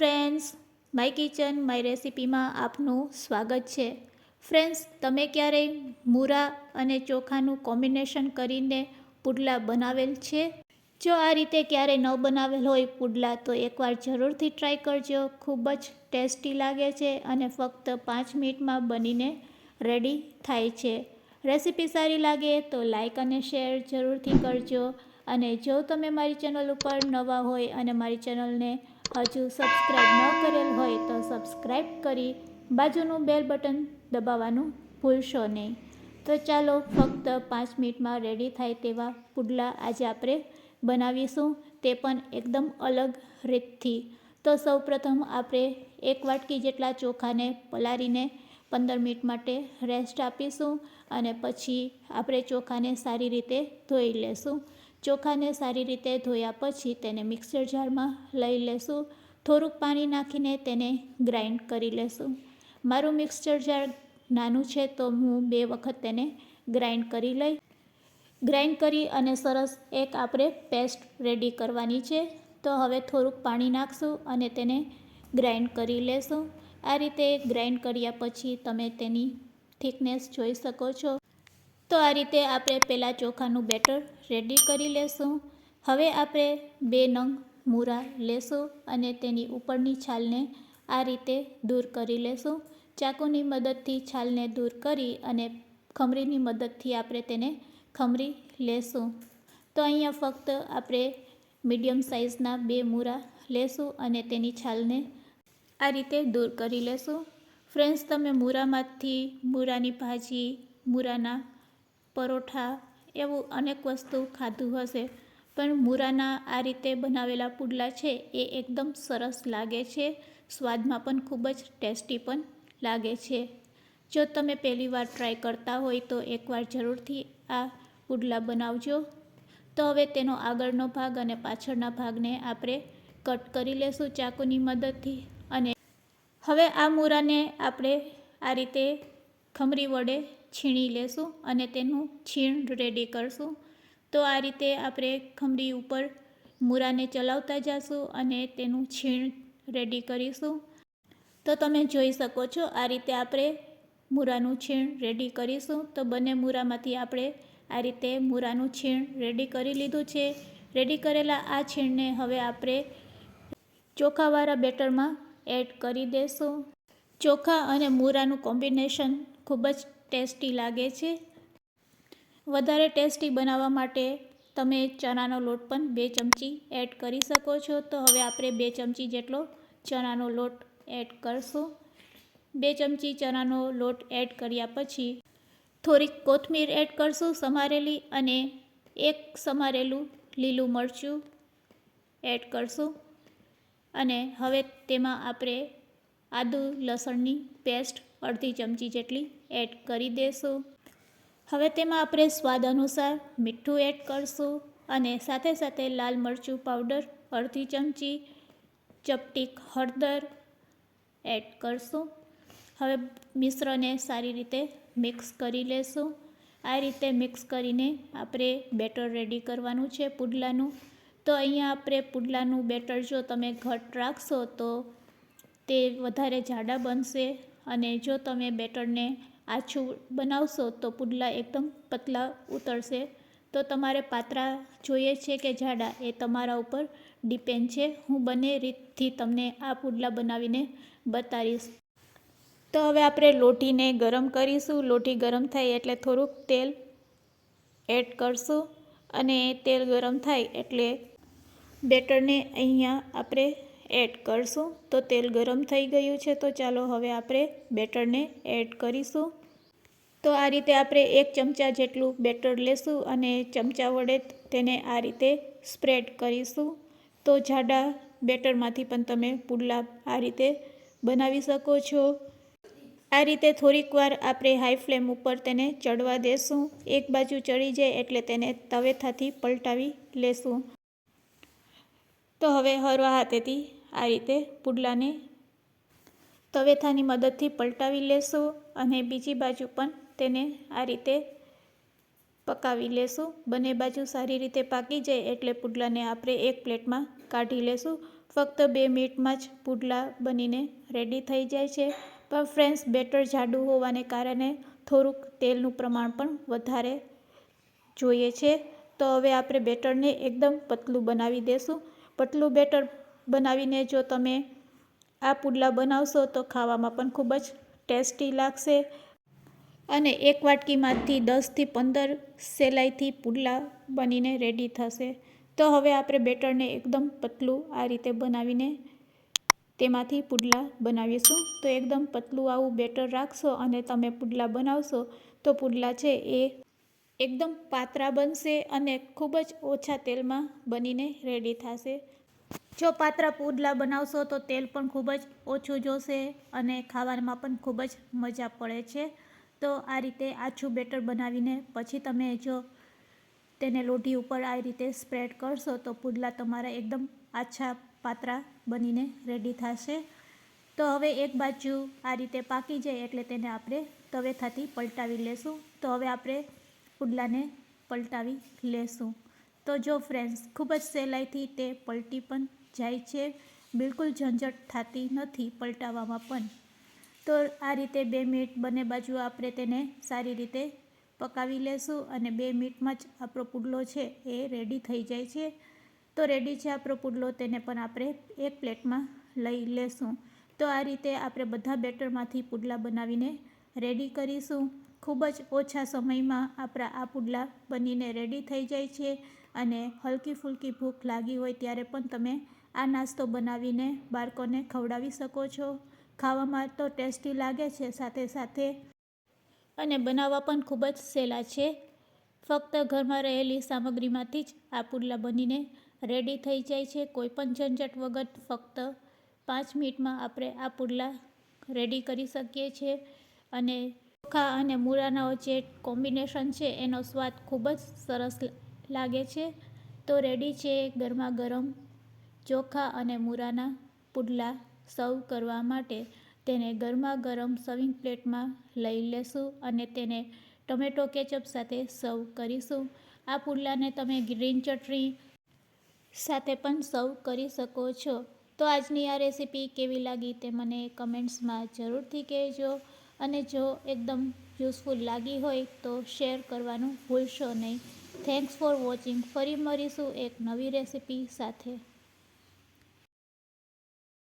Friends, my kitchen, my રેસિપીમાં આપનું સ્વાગત છે. ફ્રેન્ડ્સ, તમે ક્યારેય મૂરા અને ચોખાનું કોમ્બિનેશન કરીને પુડલા બનાવેલ છે? જો આ રીતે ક્યારેય ન બનાવેલ હોય પુડલા, તો એકવાર જરૂરથી ટ્રાય કરજો. ખૂબ જ ટેસ્ટી લાગે છે અને ફક્ત પાંચ મિનિટમાં બનીને રેડી થાય છે. રેસિપી સારી લાગે તો લાઇક અને શેર જરૂરથી કરજો. અને જો તમે મારી ચેનલ ઉપર નવા હોય અને મારી ચેનલને હજુ સબસ્ક્રાઈબ ન કરેલ હોય તો સબસ્ક્રાઈબ કરી બાજુનું બેલ બટન દબાવવાનું ભૂલશો નહીં. તો ચાલો ફક્ત પાંચ મિનિટમાં રેડી થાય તેવા પુડલા આજે આપણે બનાવીશું. તે પણ એકદમ અલગ રીતથી. તો સૌપ્રથમ આપણે એક વાટકી જેટલા ચોખાને પલાળીને પંદર મિનિટ માટે રેસ્ટ આપીશું અને પછી આપણે ચોખાને સારી રીતે ધોઈ લેશું. ચોખાને સારી રીતે ધોયા પછી તેને મિક્સર જારમાં લઈ લેશું. થોડુંક પાણી નાખીને તેને ગ્રાઇન્ડ કરી લેશું. મારું મિક્સર જાર નાનું છે તો હું બે વખત તેને ગ્રાઇન્ડ કરી લઈ ગ્રાઇન્ડ કરી અને સરસ એક આપણે પેસ્ટ રેડી કરવાની છે. તો હવે થોડુંક પાણી નાખશું અને તેને ગ્રાઇન્ડ કરી લેશું. આ રીતે ગ્રાઇન્ડ કર્યા પછી તમે તેની થિકનેસ જોઈ શકો છો. તો આ રીતે આપણે પહેલાં ચોખાનું બેટર રેડી કરી લેશું. હવે આપણે બે નંગ મૂરા લેશું અને તેની ઉપરની છાલને આ રીતે દૂર કરી લેશું. ચાકુની મદદથી છાલને દૂર કરી અને ખમરીની મદદથી આપણે તેને ખમરી લેશું. તો અહીંયા ફક્ત આપણે મીડિયમ સાઇઝના બે મૂરા લેશું અને તેની છાલને આ રીતે દૂર કરી લેશું. ફ્રેન્ડ્સ, તમે મૂરામાંથી, મૂરાની ભાજી, મૂરાના પરોઠા એવું અનેક વસ્તુ ખાધું હશે. પણ મૂરાના આ રીતે બનાવેલા પુડલા છે એ એકદમ સરસ લાગે છે. સ્વાદમાં પણ ખૂબ જ ટેસ્ટી પણ લાગે છે. જો તમે પહેલી વાર ટ્રાય કરતા હોય તો એકવાર જરૂરથી આ પુડલા બનાવજો. તો હવે તેનો આગળનો ભાગ અને પાછળના ભાગને આપણે કટ કરી લેશું ચાકુની મદદથી અને હવે આ મૂરાને આપણે આ રીતે ખમરી વડે છીણી લેશું અને તેનું છીણ રેડી કરશું. તો આ રીતે આપણે ખમરી ઉપર મૂરાને ચલાવતા જશું અને તેનું છીણ રેડી કરીશું. તો તમે જોઈ શકો છો આ રીતે આપણે મૂરાનું છીણ રેડી કરીશું. તો બંને મૂરામાંથી આપણે આ રીતે મૂરાનું છીણ રેડી કરી લીધું છે. રેડી કરેલા આ છીણને હવે આપણે ચોખાવાળા બેટરમાં એડ કરી દઈશું ચોખા અને મૂરાનું કોમ્બિનેશન ખૂબ જ ટેસ્ટી લાગે છે? વધારે ટેસ્ટી બનાવવા માટે તમે ચણાનો લોટ પણ બે ચમચી એડ કરી શકો છો. તો હવે આપણે બે ચમચી જેટલો ચણાનો લોટ એડ કરશું. બે ચમચી ચણાનો લોટ એડ કર્યા પછી થોડીક કોથમીર એડ કરશું સમારેલી અને એક સમારેલું લીલું મરચું એડ કરશું. અને હવે તેમાં આપણે આદુ લસણની પેસ્ટ અડધી ચમચી જેટલી એડ કરી દઈશું હવે તેમાં આપણે સ્વાદ અનુસાર મીઠું એડ કરશું અને સાથે સાથે લાલ મરચું પાવડર, અડધી ચમચી ચપટીક હળદર એડ કરશું. હવે મિશ્રને સારી રીતે મિક્સ કરી લેશું. આ રીતે મિક્સ કરીને આપણે બેટર રેડી કરવાનું છે પુડલાનું. તો અહીંયા આપણે પુડલાનું બેટર જો તમે ઘટ રાખશો તો તે વધારે જાડા બનશે અને જો તમે બેટરને આછું બનાવશો તો પુડલા એકદમ પતલા ઉતરશે. તો તમારે પાત્રા જોઈએ છે કે જાડા એ તમારા ઉપર ડિપેન્ડ છે. હું બંને રીતથી તમને આ પુડલા બનાવીને બતાવીશ. તો હવે આપણે લોટીને ગરમ કરીશું. લોટી ગરમ થાય એટલે થોડુંક તેલ એડ કરશું અને તેલ ગરમ થાય એટલે બેટરને અહીંયા આપણે એડ કરશું. તો તેલ ગરમ થઈ ગયું છે. તો ચાલો હવે આપણે બેટરને એડ કરીશું. તો આ રીતે આપણે એક ચમચા જેટલું બેટર લેશું અને ચમચા વડે તેને આ રીતે સ્પ્રેડ કરીશું. તો જાડા બેટરમાંથી પણ તમે પુડલા આ રીતે બનાવી શકો છો. આ રીતે થોડીક વાર આપણે હાઈ ફ્લેમ ઉપર તેને ચડવા દેશું. એક બાજુ ચડી જાય એટલે તેને તવેથાથી પલટાવી લેશું. તો હવે હરવા હાથેથી આ રીતે પુડલાને તવેથાની મદદથી પલટાવી લેશું અને બીજી બાજુ પણ તેને આ રીતે પકાવી લેશું. બંને બાજુ સારી રીતે પાકી જાય એટલે પુડલાને આપણે એક પ્લેટમાં કાઢી લેશું. ફક્ત બે મિનિટમાં જ પુડલા બનીને રેડી થઈ જાય છે. પણ ફ્રેન્ડ્સ બેટર જાડું હોવાને કારણે થોડુંક તેલનું પ્રમાણ પણ વધારે જોઈએ છે. તો હવે આપણે બેટરને એકદમ પતલું બનાવી દેશું. પતલું બેટર બનાવીને જો તમે આ પુડલા બનાવશો તો ખાવામાં પણ ખૂબ જ ટેસ્ટી લાગશે. અને એક વાટકીમાંથી દસથી પંદર સેલાઈથી પુડલા બનીને રેડી થશે. તો હવે આપણે બેટરને એકદમ પતલું આ રીતે બનાવીને તેમાંથી પુડલા બનાવીશું. તો એકદમ પતલું આવું બેટર રાખશો અને તમે પુડલા બનાવશો તો પુડલા છે એ એકદમ પાતળા બનશે અને ખૂબ જ ઓછા તેલમાં બનીને રેડી થશે. જો પાતળા પુડલા બનાવશો તો તેલ પણ ખૂબ જ ઓછું જોશે અને ખાવામાં પણ ખૂબ જ મજા પડે છે. તો આ રીતે આછું બેટર બનાવીને પછી તમે જો તેને લોઢી ઉપર આ રીતે સ્પ્રેડ કરશો તો પુડલા તમારા એકદમ આછા પાતળા બનીને રેડી થશે. તો હવે એક બાજુ આ રીતે પાકી જાય એટલે તેને આપણે તવેથાથી પલટાવી લેશું. તો હવે આપણે પુડલાને પલટાવી લેશું. તો જો ફ્રેન્ડ્સ ખૂબ જ સહેલાઈથી તે પલટી પણ જાય છે. બિલકુલ ઝંઝટ થતી નથી પલટાવવામાં પણ. તો આ રીતે બે મિનિટ બંને બાજુ આપણે તેને સારી રીતે પકાવી લેશું અને બે મિનિટમાં જ આપણો પુડલો છે એ રેડી થઈ જાય છે. તો રેડી છે આપણો પુડલો તેને પણ આપણે એક પ્લેટમાં લઈ લેશું. તો આ રીતે આપણે બધા બેટરમાંથી પુડલા બનાવીને રેડી કરીશું. ખૂબ જ ઓછા સમયમાં આપણા આ પુડલા બનીને રેડી થઈ જાય છે અને હલકી ફૂલકી ભૂખ લાગી હોય ત્યારે પણ તમે આ નાસ્તો બનાવીને બાળકોને ખવડાવી શકો છો. ખાવામાં તો ટેસ્ટી લાગે છે સાથે સાથે. અને બનાવવા પણ ખૂબ જ સહેલા છે. ફક્ત ઘરમાં રહેલી સામગ્રીમાંથી જ આ પુડલા બનીને રેડી થઈ જાય છે. કોઈપણ ઝંઝટ વગર ફક્ત પાંચ મિનિટમાં આપણે આ પુડલા રેડી કરી શકીએ છીએ. અને ચોખા અને મૂળાનો જે કોમ્બિનેશન છે એનો સ્વાદ ખૂબ જ સરસ લાગે છે. તો રેડી છે ગરમા ગરમ ચોખા અને મૂળાના પુડલા. સર્વ કરવા માટે તેને ગરમા ગરમ સર્વિંગ પ્લેટમાં લઈ લેશું અને તેને ટમેટો કેચઅપ સાથે સર્વ કરીશું. આ પુડલાને તમે ગ્રીન ચટણી સાથે પણ સર્વ કરી શકો છો. તો આજની આ રેસીપી કેવી લાગી તે મને કમેન્ટ્સમાં જરૂરથી કહેજો. અને જો એકદમ યુઝફુલ લાગી હોય તો શેર કરવાનું ભૂલશો નહીં. થેન્ક્સ ફોર વોચિંગ ફરી મળીશું એક નવી રેસીપી સાથે.